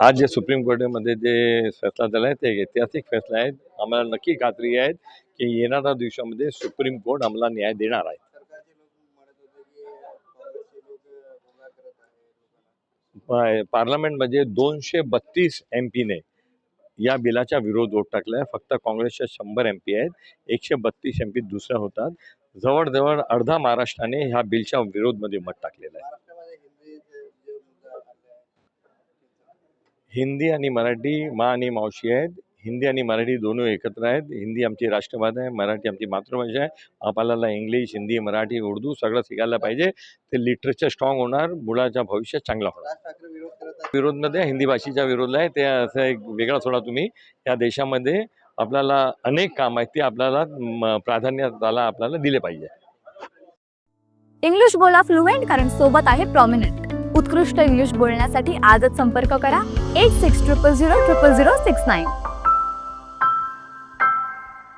आज जे सुप्रीम कोर्टामध्ये जे फैसला झाला आहे ते ऐतिहासिक फैसला आहे. आम्हाला नक्की खात्री आहे की येणाऱ्या दिवसामध्ये सुप्रीम कोर्ट आम्हाला न्याय देणार आहे. पा- पार्लमेंटमध्ये दोनशे बत्तीस एम पीने या बिलाच्या विरोध वोट टाकला आहे फक्त काँग्रेसच्या शंभर एम पी आहेत. एकशे बत्तीस एम पी दुसऱ्या होतात. जवळजवळ अर्धा महाराष्ट्राने ह्या बिलच्या विरोधमध्ये मत टाकलेलं आहे. हिंदी आणि मराठी मा आणि मावशी आहेत. हिंदी आणि मराठी दोन्ही एकत्र आहेत. हिंदी आमची राष्ट्रभाषा आहे मराठी आमची मातृभाषा आहे. आपल्याला इंग्लिश हिंदी मराठी उर्दू सगळं शिकायला पाहिजे. ते लिटरेचर स्ट्रॉंग होणार मुलाच्या भविष्य चांगलं होणार. विरोध करत विरोधमध्ये हिंदी भाषेच्या विरोधला आहे. ते असं एक वेगळा सोडा तुम्ही. या देशामध्ये आपल्याला अनेक काम आहेत ते आपल्याला प्राधान्य त्याला आपल्याला दिले पाहिजे. इंग्लिश बोला फ्लुएंट कारण सोबत आहे प्रॉमिनंट उत्कृष्ट इंग्लिश बोलण्यासाठी आजच संपर्क करा. eight six triple zero triple zero six nine.